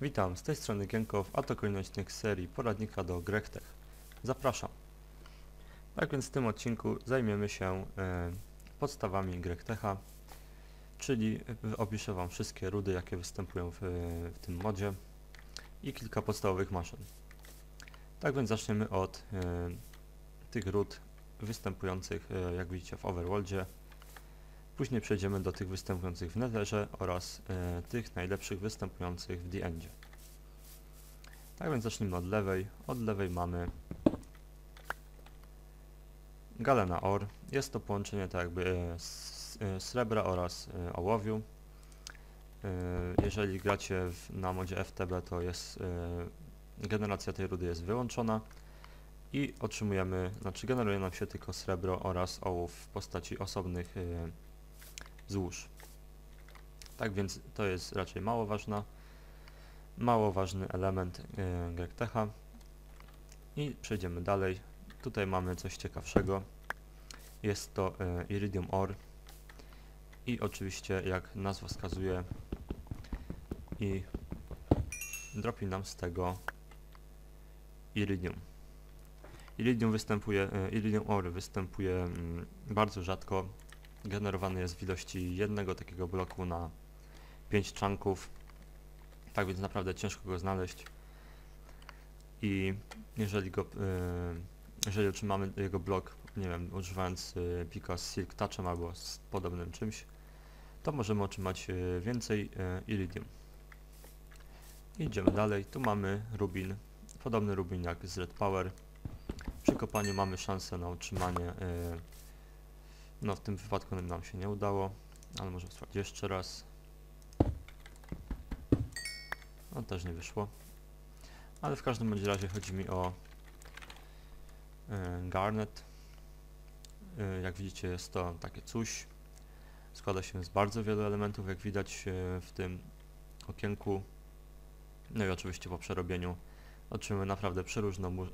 Witam, z tej strony Gienkow, a to kolejny odcinek serii poradnika do Grechtech. Zapraszam. Tak więc w tym odcinku zajmiemy się e, podstawami Grechthecha, czyli w- opiszę Wam wszystkie rudy, jakie występują w, w tym modzie i kilka podstawowych maszyn. Tak więc zaczniemy od e, tych rud występujących, e, jak widzicie, w Overworldzie. Później przejdziemy do tych występujących w Netherze oraz e, tych najlepszych występujących w The Endzie. Tak więc zacznijmy od lewej. Od lewej mamy Galena Or. Jest to połączenie tak jakby e, srebra oraz e, ołowiu. Jeżeli gracie w, na modzie FTB to jest generacja tej rudy jest wyłączona i otrzymujemy, znaczy generuje nam się tylko srebro oraz ołów w postaci osobnych złóż. Tak więc to jest raczej mało ważna, mało ważny element yy, Grektecha. I przejdziemy dalej. Tutaj mamy coś ciekawszego. Jest to e, Iridium Ore. I oczywiście, jak nazwa wskazuje, i dropi nam z tego Iridium. Iridium występuje, e, Iridium Ore występuje mm, bardzo rzadko generowany jest w ilości jednego takiego bloku na 5 czanków. Tak więc naprawdę ciężko go znaleźć. I jeżeli go, y, jeżeli otrzymamy jego blok, nie wiem, używając y, pika z Silk Touchem albo z podobnym czymś, to możemy otrzymać y, więcej Iridium. Idziemy dalej. Tu mamy Rubin, podobny Rubin jak z Red Power. Przy kopaniu mamy szansę na utrzymanie no w tym wypadku nam się nie udało, ale może sprawdzić jeszcze raz. No też nie wyszło. Ale w każdym bądź razie chodzi mi o y, garnet. Y, jak widzicie jest to takie coś. Składa się z bardzo wielu elementów, jak widać y, w tym okienku. No i oczywiście po przerobieniu otrzymujemy naprawdę przeróżną,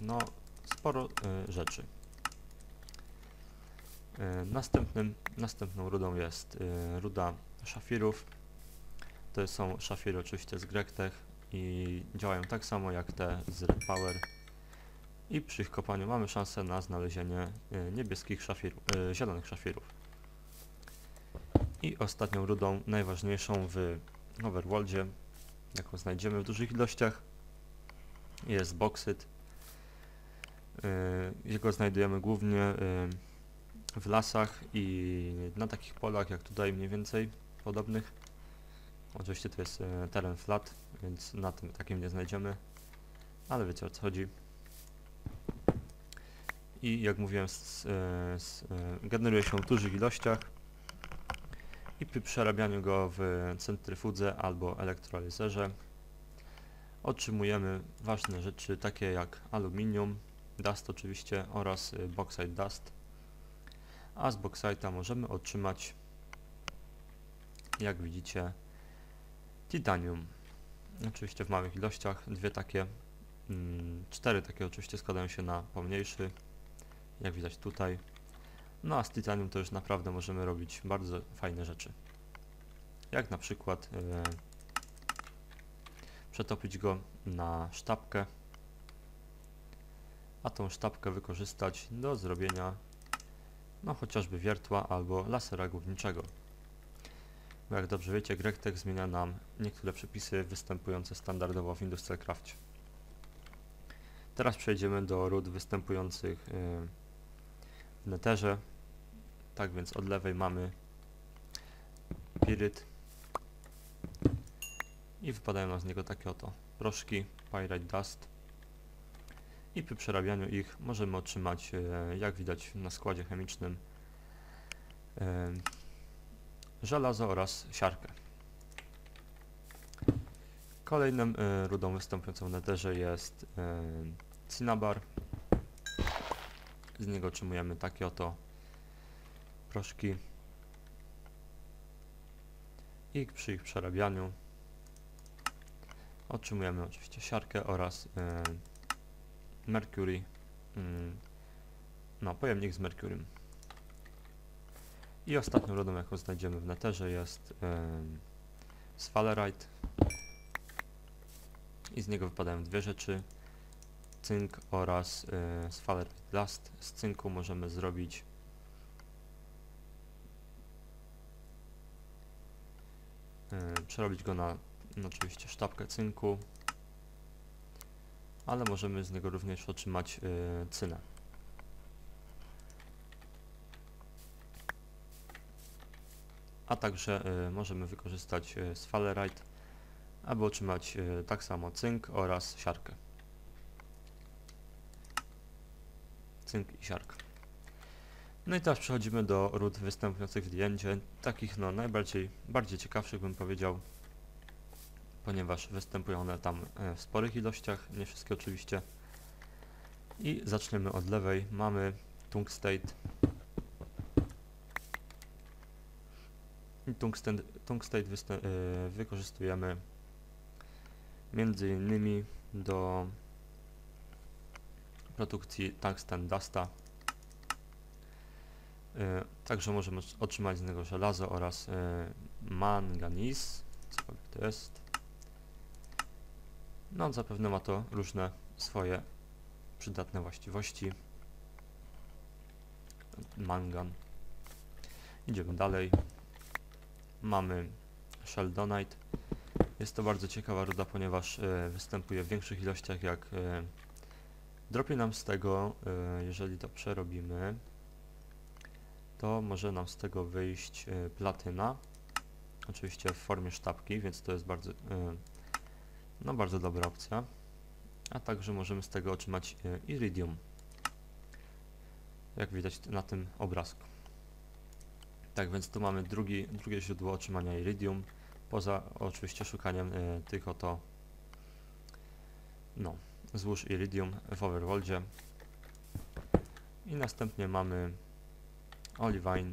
no sporo rzeczy. E, Następnym, następną rudą jest e, ruda szafirów. To są szafiry oczywiście z Grektech i działają tak samo jak te z Red Power. I przy ich kopaniu mamy szansę na znalezienie e, niebieskich szafirów, zielonych szafirów. I ostatnią rudą, najważniejszą w Overworldzie, jaką znajdziemy w dużych ilościach, jest boksyt. Jego znajdujemy głównie w lasach i na takich polach jak tutaj mniej więcej podobnych. Oczywiście to jest e, teren flat, więc na tym takim nie znajdziemy, ale wiecie o co chodzi. I jak mówiłem, s, e, s, e, generuje się w dużych ilościach i przy przerabianiu go w centryfudze albo elektrolizerze otrzymujemy ważne rzeczy takie jak aluminium, dust oczywiście oraz e, bauxite dust a z bauxite'a możemy otrzymać, jak widzicie, titanium. Oczywiście w małych ilościach, dwie takie, mm, cztery takie oczywiście składają się na pomniejszy, jak widać tutaj. No a z titanium to już naprawdę możemy robić bardzo fajne rzeczy. Jak na przykład e, przetopić go na sztabkę, a tą sztabkę wykorzystać do zrobienia no chociażby wiertła albo lasera górniczego. Bo jak dobrze wiecie, Grechtech zmienia nam niektóre przepisy występujące standardowo w Industrial Crafcie. Teraz przejdziemy do ród występujących yy, w Netherze. Tak więc od lewej mamy Piryt i wypadają nam z niego takie oto proszki, Pyrite Dust i przy przerabianiu ich możemy otrzymać, e, jak widać na składzie chemicznym, e, żelazo oraz siarkę. Kolejną e, rudą występującą w netherze jest cinnabar. Z niego otrzymujemy takie oto proszki. I przy ich przerabianiu otrzymujemy oczywiście siarkę oraz Mercury, mm, no pojemnik z Mercurym. I ostatnią rudą, jaką znajdziemy w Netherze jest ym, Sphalerite. i z niego wypadają dwie rzeczy, cynk oraz y, sphalerite dust. Z cynku możemy zrobić y, przerobić go na oczywiście sztabkę cynku, ale możemy z niego również otrzymać y, cynę. A także y, możemy wykorzystać y, sphalerite, aby otrzymać y, tak samo cynk oraz siarkę. Cynk i siarka. No i teraz przechodzimy do ród występujących w diendzie, takich no najbardziej, bardziej ciekawszych bym powiedział, ponieważ występują one tam e, w sporych ilościach, nie wszystkie oczywiście. I zaczniemy od lewej, mamy tungstate. Tungsten, tungstate e, wykorzystujemy między innymi do produkcji tungsten dusta. E, Także możemy otrzymać z niego żelazo oraz manganiz, cokolwiek to jest. No, zapewne ma to różne swoje przydatne właściwości. Mangan. Idziemy dalej. Mamy Sheldonite. Jest to bardzo ciekawa ruda, ponieważ e, występuje w większych ilościach jak e, dropie nam z tego, e, jeżeli to przerobimy, to może nam z tego wyjść platyna. Oczywiście w formie sztabki, więc to jest bardzo, no bardzo dobra opcja. A także możemy z tego otrzymać e, iridium. Jak widać na tym obrazku. Tak więc tu mamy drugi, drugie źródło otrzymania iridium. Poza oczywiście szukaniem e, tych oto no, złóż iridium w overworldzie. I następnie mamy olivine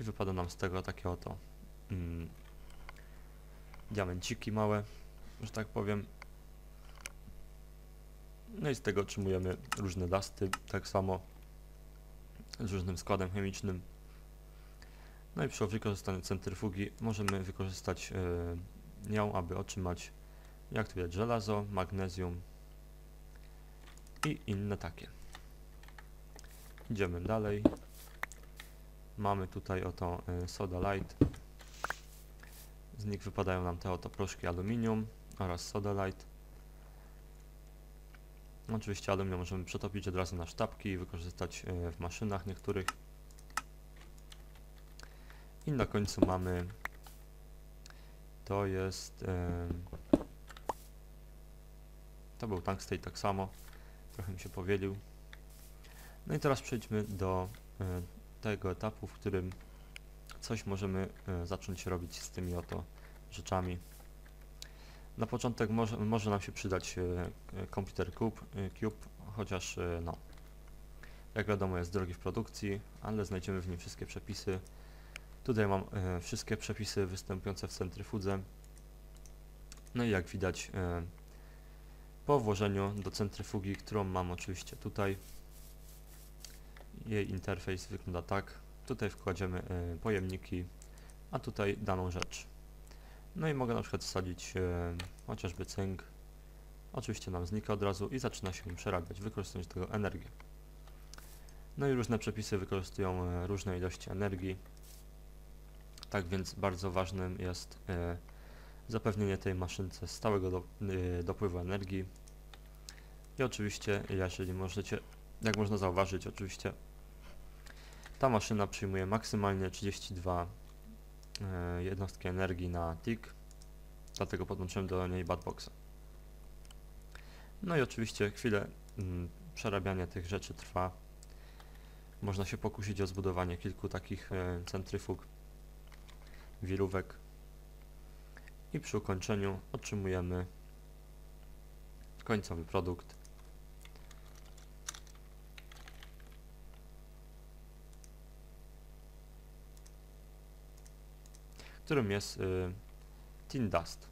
i wypada nam z tego takie oto mm, diamenciki małe, że tak powiem. No i z tego otrzymujemy różne dusty, tak samo z różnym składem chemicznym. No i przy wykorzystaniu centryfugi możemy wykorzystać yy, nią, aby otrzymać jak tu widać żelazo, magnezjum i inne takie. Idziemy dalej. Mamy tutaj oto y, soda light. Z nich wypadają nam te oto proszki aluminium oraz soda light. Oczywiście aluminium możemy przetopić od razu na sztabki i wykorzystać y, w maszynach niektórych. I na końcu mamy to jest y, to był tungstate tak samo. Trochę mi się powielił. No i teraz przejdźmy do y, tego etapu, w którym coś możemy y, zacząć robić z tymi oto rzeczami. Na początek może, może nam się przydać y, y, komputer Cube, Cube chociaż no, jak wiadomo jest drogi w produkcji, ale znajdziemy w nim wszystkie przepisy. Tutaj mam wszystkie przepisy występujące w centryfudze. No i jak widać po włożeniu do centryfugi, którą mam oczywiście tutaj, jej interfejs wygląda tak. Tutaj wkładziemy y, pojemniki, a tutaj daną rzecz. No i mogę na przykład wsadzić y, chociażby cynk. Oczywiście nam znika od razu i zaczyna się przerabiać, wykorzystując tego energię. No i różne przepisy wykorzystują y, różne ilości energii. Tak więc bardzo ważnym jest zapewnienie tej maszynce stałego do, dopływu energii. I oczywiście, jeżeli możecie, jak można zauważyć, oczywiście ta maszyna przyjmuje maksymalnie 32 e, jednostki energii na tick, dlatego podłączyłem do niej batboxa. No i oczywiście chwilę mm, przerabiania tych rzeczy trwa. Można się pokusić o zbudowanie kilku takich e, centryfug, wirówek i przy ukończeniu otrzymujemy końcowy produkt. Którym jest y, Tin Dust.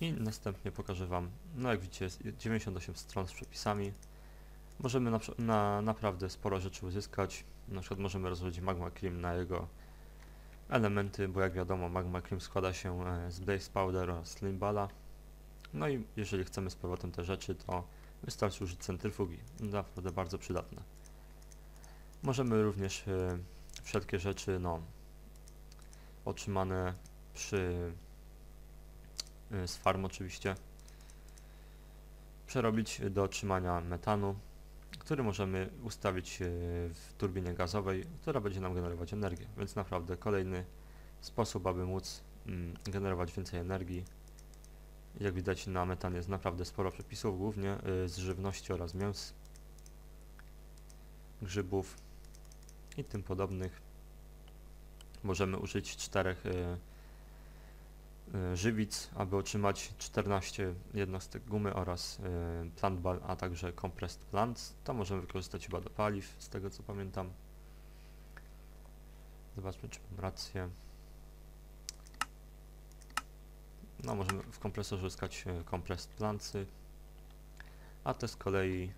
I następnie pokażę Wam, no jak widzicie jest 98 stron z przepisami. Możemy na, na, naprawdę sporo rzeczy uzyskać. Na przykład możemy rozłożyć Magma Cream na jego elementy, bo jak wiadomo Magma Cream składa się e, z Blaze Powder oraz Slimbala. No i jeżeli chcemy z powrotem te rzeczy, to wystarczy użyć centryfugi. Naprawdę bardzo przydatne. Możemy również e, wszelkie rzeczy, no, otrzymane przy e, z farm oczywiście, przerobić do otrzymania metanu, który możemy ustawić e, w turbinie gazowej, która będzie nam generować energię. Więc naprawdę kolejny sposób, aby móc mm, generować więcej energii. Jak widać na metanie jest naprawdę sporo przepisów, głównie y, z żywności oraz mięs, grzybów i tym podobnych. Możemy użyć czterech y, y, żywic, aby otrzymać 14 jednostek gumy oraz y, plant ball, a także compressed plants. To możemy wykorzystać chyba do paliw, z tego co pamiętam. Zobaczmy, czy mam rację. No, możemy w kompresorze uzyskać e, compressed plantsy, a te z kolei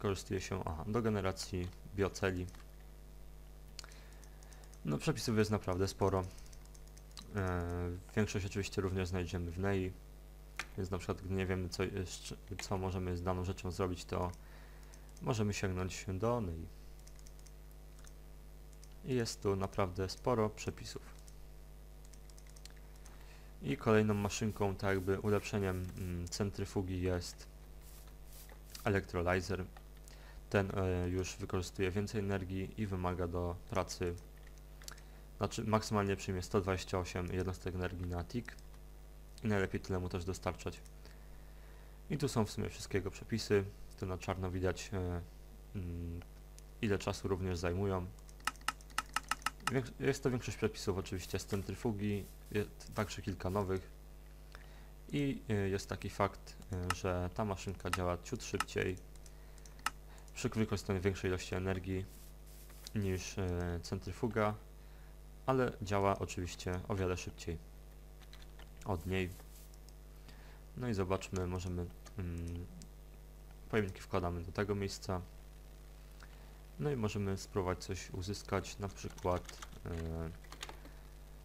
wykorzystuje się aha, do generacji bioceli. No, przepisów jest naprawdę sporo. E, większość oczywiście również znajdziemy w NEI, więc na przykład gdy nie wiemy co, co możemy z daną rzeczą zrobić, to możemy sięgnąć do NEI. I jest tu naprawdę sporo przepisów. I kolejną maszynką, tak jakby ulepszeniem mm, centryfugi jest electrolyzer. Ten e, już wykorzystuje więcej energii i wymaga do pracy, znaczy maksymalnie przyjmie 128 jednostek energii na tick i najlepiej tyle mu też dostarczać. I tu są w sumie wszystkiego przepisy, tu na czarno widać e, mm, ile czasu również zajmują. Jest to większość przepisów oczywiście z centryfugi, także kilka nowych. I y, jest taki fakt, że ta maszynka działa ciut szybciej przy wykorzystaniu większej ilości energii niż y, centryfuga, ale działa oczywiście o wiele szybciej od niej. No i zobaczmy, możemy mm, pojemniki wkładamy do tego miejsca. No i możemy spróbować coś uzyskać, na przykład yy,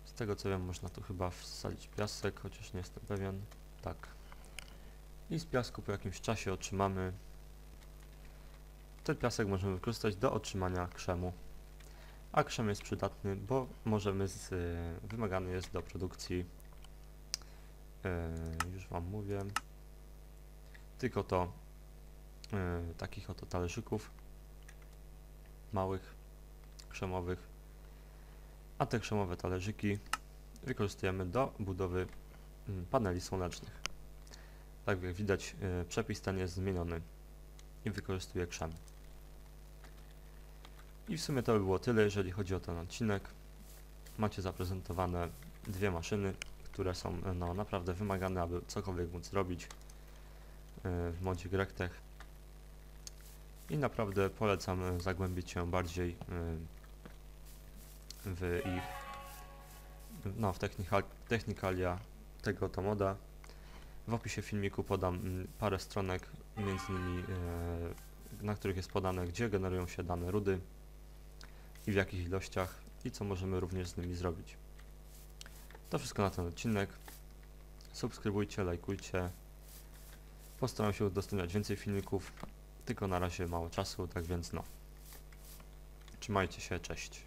z tego co wiem można tu chyba wsadzić piasek, chociaż nie jestem pewien. Tak. I z piasku po jakimś czasie otrzymamy ten piasek możemy wykorzystać do otrzymania krzemu. A krzem jest przydatny, bo możemy z, wymagany jest do produkcji yy, już wam mówię tylko to yy, takich oto talerzyków małych, krzemowych, a te krzemowe talerzyki wykorzystujemy do budowy mm, paneli słonecznych. Tak jak widać y, przepis ten jest zmieniony i wykorzystuje krzem. I w sumie to by było tyle, jeżeli chodzi o ten odcinek. Macie zaprezentowane dwie maszyny, które są y, no, naprawdę wymagane, aby cokolwiek móc zrobić y, w modzie Grechtech i naprawdę polecam e, zagłębić się bardziej e, w ich no, w technika, technikalia tego to moda. W opisie filmiku podam parę stronek, między innymi e, na których jest podane, gdzie generują się dane rudy i w jakich ilościach i co możemy również z nimi zrobić. To wszystko na ten odcinek. Subskrybujcie, lajkujcie. Postaram się udostępniać więcej filmików tylko na razie mało czasu, tak więc no. Trzymajcie się, cześć.